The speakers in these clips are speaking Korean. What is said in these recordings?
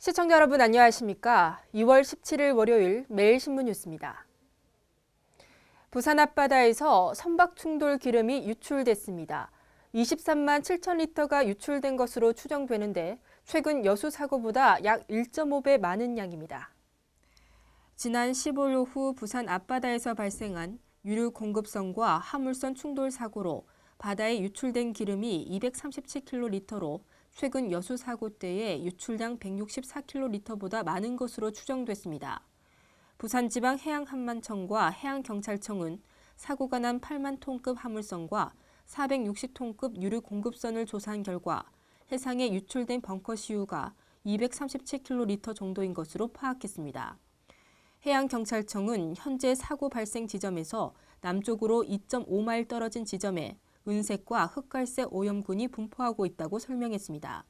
시청자 여러분 안녕하십니까? 2월 17일 월요일 매일신문 뉴스입니다. 부산 앞바다에서 선박 충돌 기름이 유출됐습니다. 23만 7천 리터가 유출된 것으로 추정되는데 최근 여수 사고보다 약 1.5배 많은 양입니다. 지난 15일 오후 부산 앞바다에서 발생한 유류 공급선과 화물선 충돌 사고로 바다에 유출된 기름이 237kg로 최근 여수 사고 때의 유출량 164kg보다 많은 것으로 추정됐습니다. 부산지방 해양한만청과 해양경찰청은 사고가 난 8만 톤급 화물선과 460톤급 유류 공급선을 조사한 결과 해상에 유출된 벙커 시유가 237kg 정도인 것으로 파악했습니다. 해양경찰청은 현재 사고 발생 지점에서 남쪽으로 2.5마일 떨어진 지점에 은색과 흑갈색 오염군이 분포하고 있다고 설명했습니다.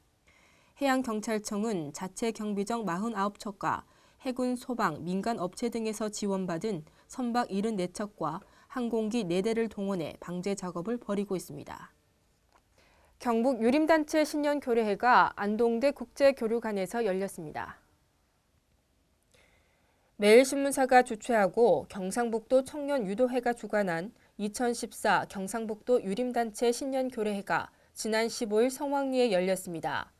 해양경찰청은 자체 경비정 49척과 해군, 소방, 민간 업체 등에서 지원받은 선박 74척과 항공기 4대를 동원해 방제 작업을 벌이고 있습니다. 경북 유림단체 신년교례회가 안동대 국제교류관에서 열렸습니다. 매일신문사가 주최하고 경상북도 청년유도회가 주관한 2014 경상북도 유림단체 신년교례회가 지난 15일 성황리에 열렸습니다.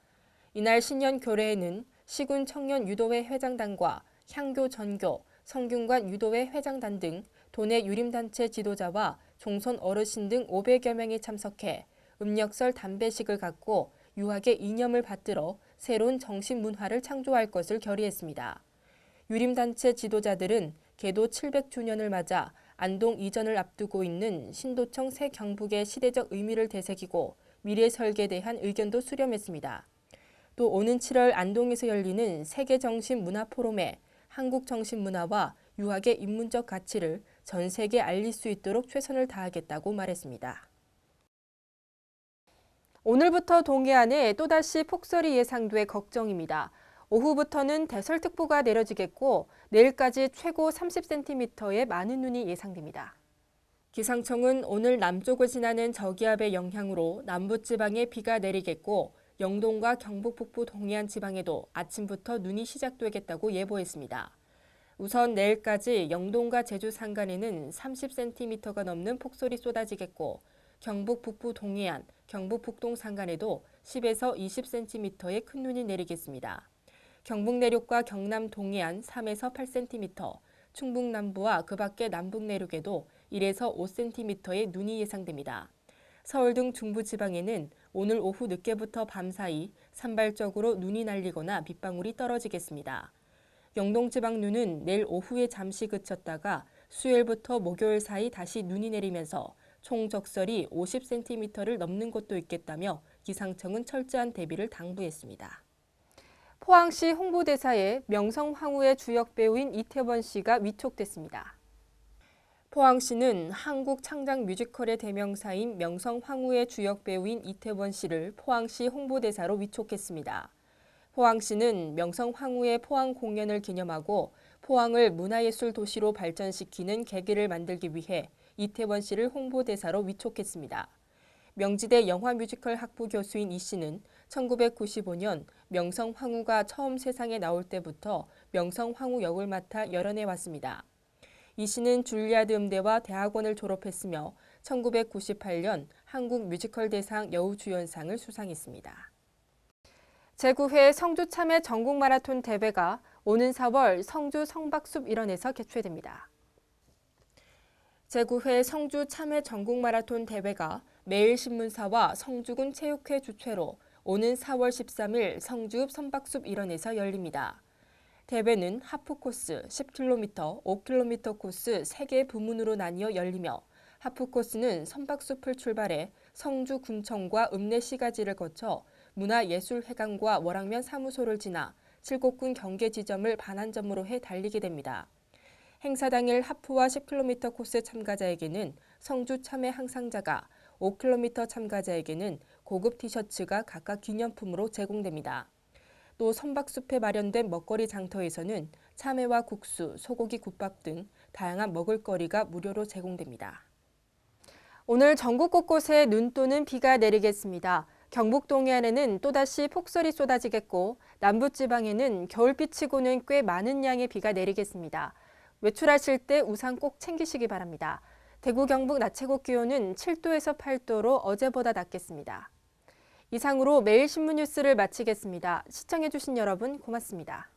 이날 신년교례회는 시군 청년 유도회 회장단과 향교 전교, 성균관 유도회 회장단 등 도내 유림단체 지도자와 종손 어르신 등 500여 명이 참석해 음력설 담배식을 갖고 유학의 이념을 받들어 새로운 정신 문화를 창조할 것을 결의했습니다. 유림단체 지도자들은 개도 700주년을 맞아 안동 이전을 앞두고 있는 신도청 새 경북의 시대적 의미를 되새기고 미래 설계에 대한 의견도 수렴했습니다. 또 오는 7월 안동에서 열리는 세계정신문화포럼에 한국 정신문화와 유학의 인문적 가치를 전 세계에 알릴 수 있도록 최선을 다하겠다고 말했습니다. 오늘부터 동해안에 또다시 폭설이 예상돼 걱정입니다. 오후부터는 대설특보가 내려지겠고 내일까지 최고 30cm의 많은 눈이 예상됩니다. 기상청은 오늘 남쪽을 지나는 저기압의 영향으로 남부지방에 비가 내리겠고 영동과 경북 북부 동해안 지방에도 아침부터 눈이 시작되겠다고 예보했습니다. 우선 내일까지 영동과 제주 산간에는 30cm가 넘는 폭설이 쏟아지겠고 경북 북부 동해안, 경북 북동 산간에도 10에서 20cm의 큰 눈이 내리겠습니다. 경북 내륙과 경남 동해안 3에서 8cm, 충북 남부와 그 밖의 남북 내륙에도 1에서 5cm의 눈이 예상됩니다. 서울 등 중부 지방에는 오늘 오후 늦게부터 밤 사이 산발적으로 눈이 날리거나 빗방울이 떨어지겠습니다. 영동 지방 눈은 내일 오후에 잠시 그쳤다가 수요일부터 목요일 사이 다시 눈이 내리면서 총 적설이 50cm를 넘는 곳도 있겠다며 기상청은 철저한 대비를 당부했습니다. 포항시 홍보대사에 명성황후의 주역 배우인 이태원 씨가 위촉됐습니다. 포항시는 한국 창작 뮤지컬의 대명사인 명성황후의 주역 배우인 이태원 씨를 포항시 홍보대사로 위촉했습니다. 포항시는 명성황후의 포항 공연을 기념하고 포항을 문화예술 도시로 발전시키는 계기를 만들기 위해 이태원 씨를 홍보대사로 위촉했습니다. 명지대 영화 뮤지컬 학부 교수인 이 씨는 1995년 명성 황후가 처음 세상에 나올 때부터 명성 황후 역을 맡아 열연해 왔습니다. 이 씨는 줄리아드 음대와 대학원을 졸업했으며 1998년 한국 뮤지컬 대상 여우주연상을 수상했습니다. 제9회 성주 참외 전국 마라톤 대회가 오는 4월 성주 성박숲 일원에서 개최됩니다. 제9회 성주 참외 전국 마라톤 대회가 매일신문사와 성주군 체육회 주최로 오는 4월 13일 성주읍 선박숲 일원에서 열립니다. 대회는 하프 코스 10km, 5km 코스 3개 부문으로 나뉘어 열리며 하프 코스는 선박숲을 출발해 성주 군청과 읍내시가지를 거쳐 문화예술회관과 월악면 사무소를 지나 칠곡군 경계 지점을 반환점으로 해 달리게 됩니다. 행사 당일 하프와 10km 코스 참가자에게는 성주 참외 항상자가 5km 참가자에게는 고급 티셔츠가 각각 기념품으로 제공됩니다. 또 선박숲에 마련된 먹거리 장터에서는 참외와 국수, 소고기 국밥 등 다양한 먹을거리가 무료로 제공됩니다. 오늘 전국 곳곳에 눈 또는 비가 내리겠습니다. 경북 동해안에는 또다시 폭설이 쏟아지겠고 남부지방에는 겨울빛이고는 꽤 많은 양의 비가 내리겠습니다. 외출하실 때 우산 꼭 챙기시기 바랍니다. 대구 경북 낮 최고 기온은 7도에서 8도로 어제보다 낮겠습니다. 이상으로 매일 신문 뉴스를 마치겠습니다. 시청해주신 여러분 고맙습니다.